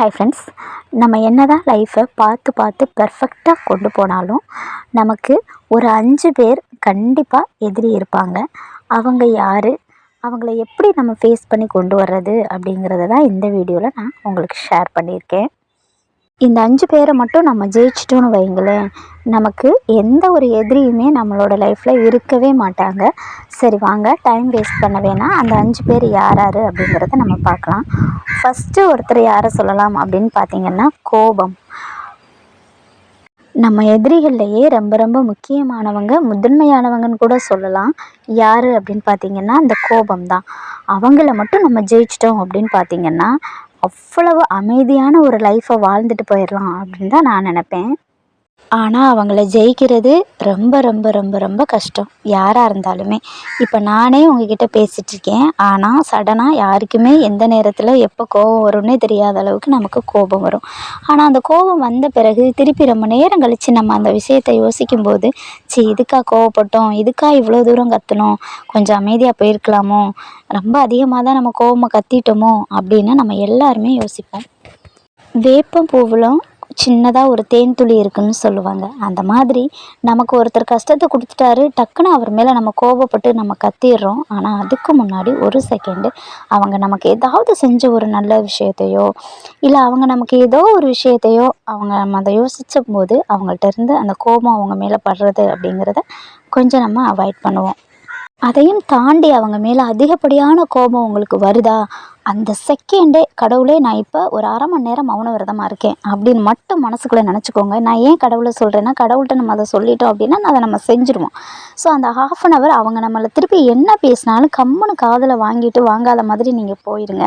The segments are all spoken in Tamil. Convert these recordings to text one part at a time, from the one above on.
ஹாய் ஃப்ரெண்ட்ஸ் நம்ம என்ன தான் லைஃப்பை பார்த்து பார்த்து பெர்ஃபெக்டாக கொண்டு போனாலும் நமக்கு ஒரு அஞ்சு பேர் கண்டிப்பாக எதிரி இருப்பாங்க. அவங்க யார்? அவங்கள எப்படி நம்ம ஃபேஸ் பண்ணி கொண்டு வர்றது அப்படிங்கிறத தான் இந்த வீடியோவில் நான் உங்களுக்கு ஷேர் பண்ணியிருக்கேன். இந்த அஞ்சு பேரை மட்டும் நம்ம ஜெயிச்சிட்டோன்னு வைங்களேன் நமக்கு எந்த ஒரு எதிரியுமே நம்மளோட லைஃப்பில் இருக்கவே மாட்டாங்க. சரி வாங்க டைம் வேஸ்ட் பண்ண வேணாம். அந்த அஞ்சு பேர் யார் யார் அப்படிங்கிறத நம்ம பார்க்கலாம். ஃபஸ்ட்டு ஒருத்தர் யாரை சொல்லலாம் அப்படின்னு பார்த்தீங்கன்னா கோபம். நம்ம எதிரிகள்லையே ரொம்ப ரொம்ப முக்கியமானவங்க முதன்மையானவங்கன்னு கூட சொல்லலாம். யார் அப்படின்னு பார்த்தீங்கன்னா இந்த கோபம் தான் அவங்கள மட்டும் நம்ம ஜெயிச்சிட்டோம் அப்படின்னு பார்த்தீங்கன்னா அவ்வளவு அமைதியான ஒரு லைஃப்பை வாழ்ந்துட்டு போயிடலாம் அப்படின்னு தான் நான் நினப்பேன். ஆனால் அவங்கள ஜெயிக்கிறது ரொம்ப ரொம்ப ரொம்ப ரொம்ப கஷ்டம். யாராக இருந்தாலுமே. இப்போ நானே உங்ககிட்ட பேசிகிட்ருக்கேன் ஆனால் சடனாக யாருக்குமே எந்த நேரத்தில் எப்போ கோபம் வரும்னே தெரியாத அளவுக்கு நமக்கு கோபம் வரும். ஆனால் அந்த கோபம் வந்த பிறகு திருப்பி ரொம்ப நேரம் கழித்து நம்ம அந்த விஷயத்தை யோசிக்கும்போது சரி இதுக்காக கோவப்பட்டோம் இதுக்காக இவ்வளோ தூரம் கற்றுனோம் கொஞ்சம் அமைதியாக போயிருக்கலாமோ ரொம்ப அதிகமாக தான் நம்ம கோபமாக கத்திட்டோமோ அப்படின்னு நம்ம எல்லாருமே யோசிப்போம். வேப்பம் பூவிலும் சின்னதாக ஒரு தேன் துளி இருக்குன்னு சொல்லுவாங்க. அந்த மாதிரி நமக்கு ஒருத்தர் கஷ்டத்தை கொடுத்துட்டாரு டக்குன்னு அவர் மேலே நம்ம கோபப்பட்டு நம்ம கத்திடுறோம். ஆனால் அதுக்கு முன்னாடி ஒரு செகண்டு அவங்க நமக்கு ஏதாவது செஞ்ச ஒரு நல்ல விஷயத்தையோ இல்லை அவங்க நமக்கு ஏதோ ஒரு விஷயத்தையோ அவங்க நம்ம அதை யோசித்த போது அவங்கள்ட்ட இருந்து அந்த கோபம் அவங்க மேலே படுறது அப்படிங்கிறத கொஞ்சம் நம்ம அவாய்ட் பண்ணுவோம். அதையும் தாண்டி அவங்க மேலே அதிகப்படியான கோபம் உங்களுக்கு வருதா? அந்த செகண்டே கடவுளே நான் இப்போ ஒரு அரை மணி நேரம் மௌன விரதமாக இருக்கேன் அப்படின்னு மட்டும் மனசுக்குள்ளே நினச்சிக்கோங்க. நான் ஏன் கடவுளை சொல்கிறேன்னா கடவுள்கிட்ட நம்ம அதை சொல்லிட்டோம் அப்படின்னா அதை நம்ம செஞ்சுருவோம். ஸோ அந்த ஹாஃப் அன் ஹவர் அவங்க நம்மளை திருப்பி என்ன பேசினாலும் கம்முன்னு காதில் வாங்கிட்டு வாங்காத மாதிரி நீங்கள் போயிடுங்க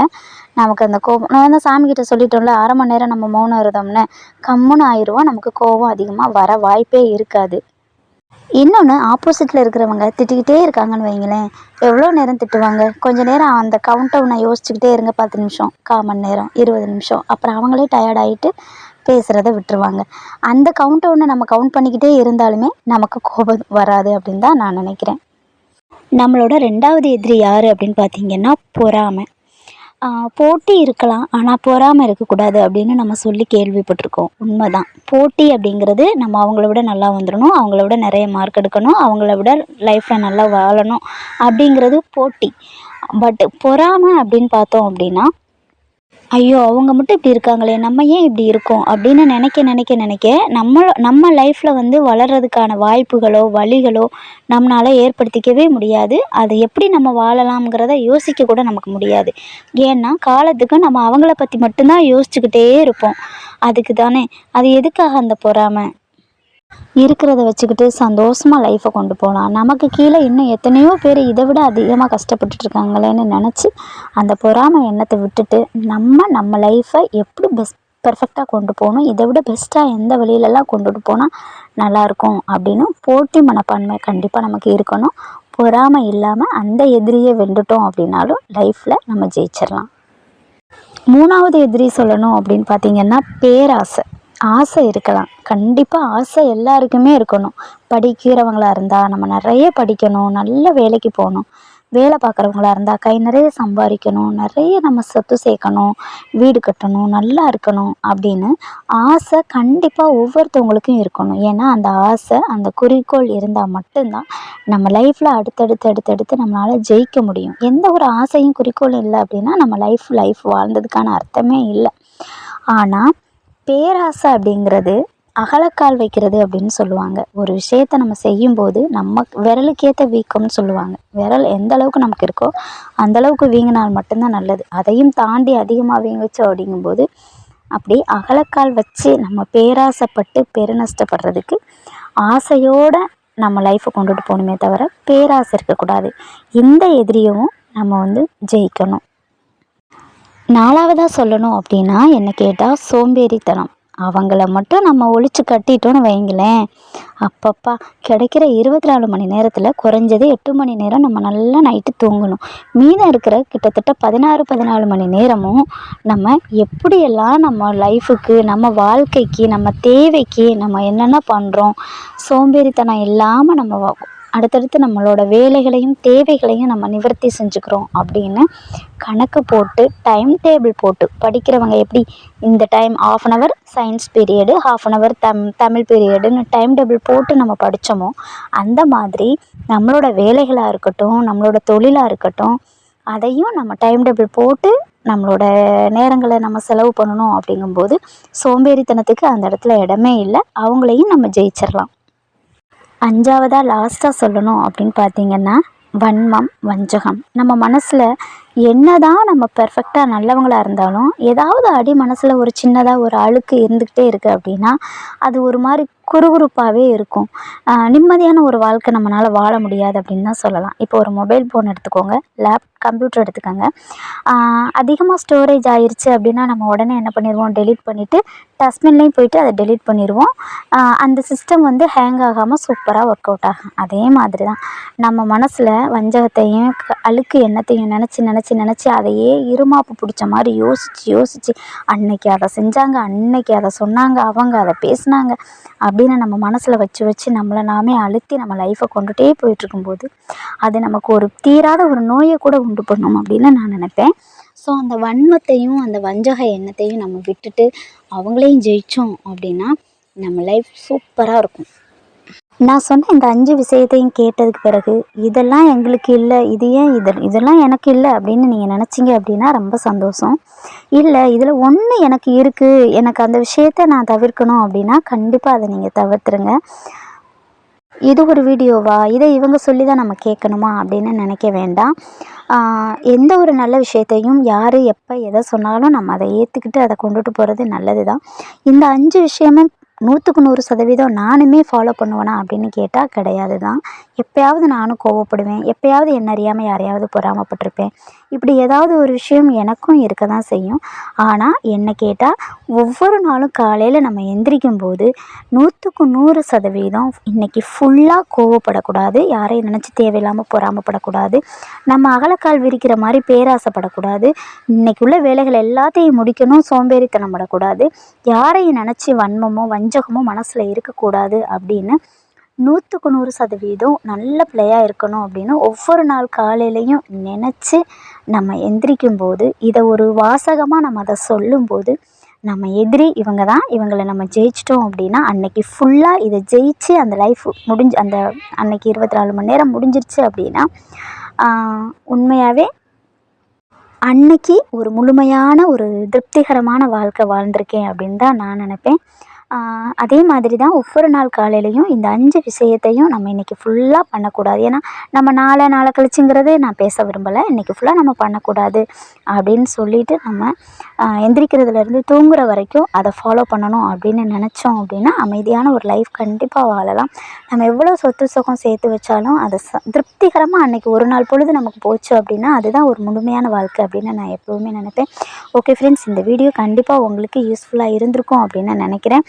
நமக்கு அந்த கோபம் நான் வந்து சாமிக்கிட்ட சொல்லிட்டோம்ல அரை மணி நேரம் நம்ம மௌன விரதம்னு. கம்முன்னு ஆயிடுவோம் நமக்கு கோபம் அதிகமாக வர வாய்ப்பே இருக்காது. இன்னொன்று ஆப்போசிட்டில் இருக்கிறவங்க திட்டிக்கிட்டே இருக்காங்கன்னு வைங்களேன். எவ்வளோ நேரம் திட்டுவாங்க? கொஞ்ச நேரம் அந்த கவுண்ட் டவுனை யோசிச்சுக்கிட்டே இருங்க பத்து நிமிஷம் கால் மணி நேரம் இருபது நிமிஷம். அப்புறம் அவங்களே டயர்ட் ஆகிட்டு பேசுகிறத விட்டுருவாங்க. அந்த கவுண்ட் டவுனை நம்ம கவுண்ட் பண்ணிக்கிட்டே இருந்தாலுமே நமக்கு கோபம் வராது அப்படின்னு தான் நான் நினைக்கிறேன். நம்மளோட ரெண்டாவது எதிரி யார் அப்படின்னு பார்த்தீங்கன்னா பொறாமை. போட்டி இருக்கலாம் ஆனால் பொறாமல் இருக்கக்கூடாது அப்படின்னு நம்ம சொல்லி கேள்விப்பட்டிருக்கோம். உண்மை தான் போட்டி அப்படிங்கிறது நம்ம அவங்கள விட நல்லா வந்துடணும் அவங்கள விட நிறைய மார்க் எடுக்கணும் அவங்கள விட லைஃப்பில் நல்லா வாழணும் அப்படிங்கிறது போட்டி. பட் பொறாமை அப்படின்னு பார்த்தோம் அப்படின்னா ஐயோ அவங்க மட்டும் இப்படி இருக்காங்களே நம்ம ஏன் இப்படி இருக்கோம்? அப்படின்னு நினைக்க நினைக்க நினைக்க நம்ம நம்ம லைஃப்பில் வந்து வளர்கிறதுக்கான வாய்ப்புகளோ வழிகளோ நம்மளால் ஏற்படுத்திக்கவே முடியாது. அதை எப்படி நம்ம வாழலாம்ங்கிறத யோசிக்க கூட நமக்கு முடியாது. ஏன்னா காலத்துக்கு நம்ம அவங்கள பற்றி மட்டும்தான் யோசிச்சுக்கிட்டே இருப்போம். அதுக்கு தானே அது எதுக்காக அந்த பொறாமை? இருக்கிறத வச்சுக்கிட்டு சந்தோஷமாக லைஃப்பை கொண்டு போகலாம் நமக்கு கீழே இன்னும் எத்தனையோ பேர் இதை விட அதிகமாக கஷ்டப்பட்டுட்டு இருக்காங்களேன்னு நினச்சி அந்த பொறாமை எண்ணத்தை விட்டுட்டு நம்ம நம்ம லைஃப்பை எப்படி பெஸ்ட் பெர்ஃபெக்டாக கொண்டு போகணும்? இதை விட பெஸ்ட்டாக எந்த வழியிலலாம் கொண்டுட்டு போனால் நல்லாயிருக்கும்? அப்படின்னு போட்டி மனப்பான்மை கண்டிப்பாக நமக்கு இருக்கணும். பொறாமை இல்லாமல் அந்த எதிரியை வெண்டுட்டோம் அப்படின்னாலும் லைஃப்பில் நம்ம ஜெயிச்சிடலாம் மூணாவது எதிரி சொல்லணும் அப்படின்னு பார்த்தீங்கன்னா பேராசை. ஆசை இருக்கலாம். கண்டிப்பாக ஆசை எல்லாருக்குமே இருக்கணும். படிக்கிறவங்களா இருந்தால் நம்ம நிறைய படிக்கணும் நல்ல வேலைக்கு போகணும். வேலை பார்க்குறவங்களா இருந்தால் கை நிறைய சம்பாதிக்கணும் நிறைய நம்ம சொத்து சேர்க்கணும் வீடு கட்டணும் நல்லா இருக்கணும் அப்படின்னு ஆசை கண்டிப்பாக ஒவ்வொருத்தவங்களுக்கும் இருக்கணும். ஏன்னா அந்த ஆசை அந்த குறிக்கோள் இருந்தால் மட்டும்தான் நம்ம லைஃப்பில் அடுத்தடுத்து அடுத்தடுத்து நம்மளால் ஜெயிக்க முடியும். எந்த ஒரு ஆசையும் குறிக்கோளும் இல்லை அப்படின்னா நம்ம லைஃப் லைஃப் வாழ்ந்ததுக்கான அர்த்தமே இல்லை. ஆனால் பேராசை அப்படிங்கிறது அகலக்கால் வைக்கிறது அப்படின்னு சொல்லுவாங்க. ஒரு விஷயத்தை நம்ம செய்யும்போது நம்ம விரலுக்கேற்ற வீக்கம்னு சொல்லுவாங்க. விரல் எந்த அளவுக்கு நமக்கு இருக்கோ அந்த அளவுக்கு வீங்கினால் மட்டும்தான் நல்லது. அதையும் தாண்டி அதிகமாக வீங்கிச்சோம் அப்படிங்கும்போது அப்படி அகலக்கால் வச்சு நம்ம பேராசைப்பட்டு பெருநஷ்டப்படுறதுக்கு ஆசையோடு நம்ம லைஃப்பை கொண்டுட்டு போகணுமே தவிர பேராசை இருக்கக்கூடாது. எந்த எதிரியவும் நம்ம வந்து ஜெயிக்கணும். நாலாவதாக சொல்லணும் அப்படின்னா என்ன கேட்டால் சோம்பேறித்தனம். அவங்கள மட்டும் நம்ம ஒழிச்சு கட்டிட்டோன்னு வைங்களேன். அப்பப்பா கிடைக்கிற இருபத்தி நாலு மணி நேரத்தில் குறைஞ்சது எட்டு மணி நேரம் நம்ம நல்லா நைட்டு தூங்கணும். மீதம் இருக்கிற கிட்டத்தட்ட பதினாறு பதினாலு மணி நேரமும் நம்ம எப்படியெல்லாம் நம்ம லைஃபுக்கு நம்ம வாழ்க்கைக்கு நம்ம தேவைக்கு நம்ம என்னென்ன பண்ணுறோம் சோம்பேறித்தனம் இல்லாமல் நம்ம அடுத்தடுத்து நம்மளோட வேலைகளையும் தேவைகளையும் நம்ம நிவர்த்தி செஞ்சுக்கிறோம் அப்படின்னு கணக்கு போட்டு டைம் டேபிள் போட்டு படிக்கிறவங்க எப்படி? இந்த time of an hour science period half an hour தம் தமிழ் பீரியடுன்னு டைம் டேபிள் போட்டு நம்ம படித்தோமோ அந்த மாதிரி நம்மளோட வேலைகளாக இருக்கட்டும் நம்மளோட தொழிலாக இருக்கட்டும் அதையும் நம்ம டைம் டேபிள் போட்டு நம்மளோட நேரங்களை நம்ம செலவு பண்ணணும் அப்படிங்கும்போது சோம்பேறித்தனத்துக்கு அந்த இடத்துல இடமே இல்லை. அவங்களையும் நம்ம ஜெயிச்சிடலாம் அஞ்சாவதாக லாஸ்ட்டாக சொல்லணும் அப்படின்னு பார்த்தீங்கன்னா வன்மம் வஞ்சகம். நம்ம மனசில் என்ன தான் நம்ம பெர்ஃபெக்டாக நல்லவங்களாக இருந்தாலும் ஏதாவது அடி மனசில் ஒரு சின்னதாக ஒரு அழுக்கு இருந்துக்கிட்டே இருக்குது அப்படின்னா அது ஒரு மாதிரி குறுகுறுப்பாகவே இருக்கும். நிம்மதியான ஒரு வாழ்க்கை நம்மளால் வாழ முடியாது அப்படின்னு தான் சொல்லலாம். இப்போ ஒரு மொபைல் ஃபோன் எடுத்துக்கோங்க லேப் கம்ப்யூட்டர் எடுத்துக்கோங்க. அதிகமாக ஸ்டோரேஜ் ஆயிடுச்சு அப்படின்னா நம்ம உடனே என்ன பண்ணிடுவோம் டெலீட் பண்ணிவிட்டு டஸ்ட்பின்லேயும் போயிட்டு அதை டெலீட் பண்ணிடுவோம் அந்த சிஸ்டம் வந்து ஹேங் ஆகாமல் சூப்பராக ஒர்க் அவுட் ஆகும். அதே மாதிரி தான். நம்ம மனசில் வஞ்சகத்தையும் அழுக்கு எண்ணத்தையும் நினச்சி நினச்சி நினச்சி அதையே இருமாப்பு பிடிச்ச மாதிரி யோசித்து யோசித்து அன்னைக்கு அதை செஞ்சாங்க அன்னைக்கு அதை சொன்னாங்க அவங்க அதை பேசினாங்க அப்படின்னு நம்ம மனசில் வச்சு வச்சு நம்மளை நாமே அழுத்தி நம்ம லைஃப்பை கொண்டுகிட்டே போயிட்டுருக்கும்போது அது நமக்கு ஒரு தீராத ஒரு நோயை கூட உண்டு பண்ணும் அப்படின்னு நான் நினைப்பேன். ஸோ அந்த வன்மத்தையும் அந்த வஞ்சக எண்ணத்தையும் நம்ம விட்டுட்டு அவங்களையும் ஜெயித்தோம் அப்படின்னா நம்ம லைஃப் சூப்பராக இருக்கும். நான் சொன்ன இந்த அஞ்சு விஷயத்தையும் கேட்டதுக்கு பிறகு இதெல்லாம் எங்களுக்கு இல்லை இது ஏன் இது இதெல்லாம் எனக்கு இல்லை அப்படின்னு நீங்கள் நினச்சிங்க அப்படின்னா ரொம்ப சந்தோஷம். இல்லை இதில் ஒன்று எனக்கு இருக்குது எனக்கு அந்த விஷயத்த நான் தவிர்க்கணும் அப்படின்னா கண்டிப்பாக அதை நீங்கள் தவிர்த்துருங்க. இது ஒரு வீடியோவா? இதை இவங்க சொல்லி தான் நம்ம கேட்கணுமா? அப்படின்னு நினைக்க வேண்டாம். எந்த ஒரு நல்ல விஷயத்தையும் யார் எப்போ எதை சொன்னாலும் நம்ம அதை ஏற்றுக்கிட்டு அதை கொண்டுட்டு போகிறது நல்லது தான் இந்த அஞ்சு விஷயமும் நூற்றுக்கு நூறு சதவீதம் நானுமே ஃபாலோ பண்ணுவேனா அப்படின்னு கேட்டால் கிடையாது தான் எப்போயாவது நானும் கோவப்படுவேன். எப்போயாவது என்ன அறியாமல் யாரையாவது பொறாமப்பட்டிருப்பேன். இப்படி ஏதாவது ஒரு விஷயம் எனக்கும் இருக்க தான் செய்யும். ஆனால் என்ன கேட்டால் ஒவ்வொரு நாளும் காலையில் நம்ம எந்திரிக்கும் போது நூற்றுக்கு நூறு சதவீதம் இன்றைக்கி ஃபுல்லாக கோவப்படக்கூடாது யாரையும் நினச்சி தேவையில்லாமல் பொறாமப்படக்கூடாது நம்ம அகலக்கால் விரிக்கிற மாதிரி பேராசைப்படக்கூடாது இன்றைக்கி உள்ள வேலைகள் எல்லாத்தையும் முடிக்கணும் சோம்பேறித்தனம் படக்கூடாது யாரையும் நினச்சி வன்மமோ வஞ்சகமோ மனசில் இருக்கக்கூடாது அப்படின்னு நூற்றுக்கு நூறு சதவீதம் நல்ல பிள்ளையாக இருக்கணும் அப்படின்னு ஒவ்வொரு நாள் காலையிலையும் நினச்சி நம்ம எந்திரிக்கும் போது இதை ஒரு வாசகமாக நம்ம அதை சொல்லும்போது நம்ம எதிரி இவங்க தான் இவங்களை நம்ம ஜெயிச்சிட்டோம் அப்படின்னா அன்னைக்கு ஃபுல்லாக இதை ஜெயிச்சு அந்த லைஃப் முடிஞ்சு அந்த அன்னைக்கு இருபத்தி நாலு மணி நேரம் முடிஞ்சிருச்சு அப்படின்னா உண்மையாகவே அன்னைக்கு ஒரு முழுமையான ஒரு திருப்திகரமான வாழ்க்கை வாழ்ந்திருக்கேன் அப்படின்னு தான் நான் நினப்பேன். அதே மாதிரி தான் ஒவ்வொரு நாள் காலையிலையும் இந்த அஞ்சு விஷயத்தையும் நம்ம இன்றைக்கி ஃபுல்லாக பண்ணக்கூடாது. ஏன்னா நம்ம நாளை நாளை கழிச்சுங்கிறது நான் பேச விரும்பலை. இன்றைக்கி ஃபுல்லாக நம்ம பண்ணக்கூடாது அப்படின்னு சொல்லிட்டு நம்ம எந்திரிக்கிறதுலேருந்து தூங்குற வரைக்கும் அதை ஃபாலோ பண்ணணும் அப்படின்னு நினச்சோம் அப்படின்னா அமைதியான ஒரு லைஃப் கண்டிப்பாக வாழலாம். நம்ம எவ்வளோ சொத்து சுகம் சேர்த்து வச்சாலும் அதை ச திருப்திகரமாக அன்றைக்கி ஒரு நாள் பொழுது நமக்கு போச்சு அப்படின்னா அதுதான் ஒரு முழுமையான வாழ்க்கை அப்படின்னு நான் எப்போவுமே நினைப்பேன். ஓகே ஃப்ரெண்ட்ஸ் இந்த வீடியோ கண்டிப்பாக உங்களுக்கு யூஸ்ஃபுல்லாக இருந்திருக்கும் அப்படின்னு நினைக்கிறேன்.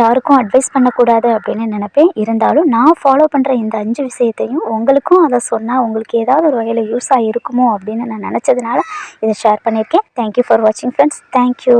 யாருக்கும் அட்வைஸ் பண்ணக்கூடாது அப்படின்னு நினப்பேன். இருந்தாலும் நான் ஃபாலோ பண்ணுற இந்த அஞ்சு விஷயத்தையும் உங்களுக்கும் அதை சொன்னால் உங்களுக்கு ஏதாவது ஒரு வகையில் யூஸாக இருக்குமோ அப்படின்னு நான் நினச்சதுனால இதை ஷேர் பண்ணியிருக்கேன். தேங்க்யூ ஃபார் வாட்சிங் ஃப்ரெண்ட்ஸ் தேங்க்யூ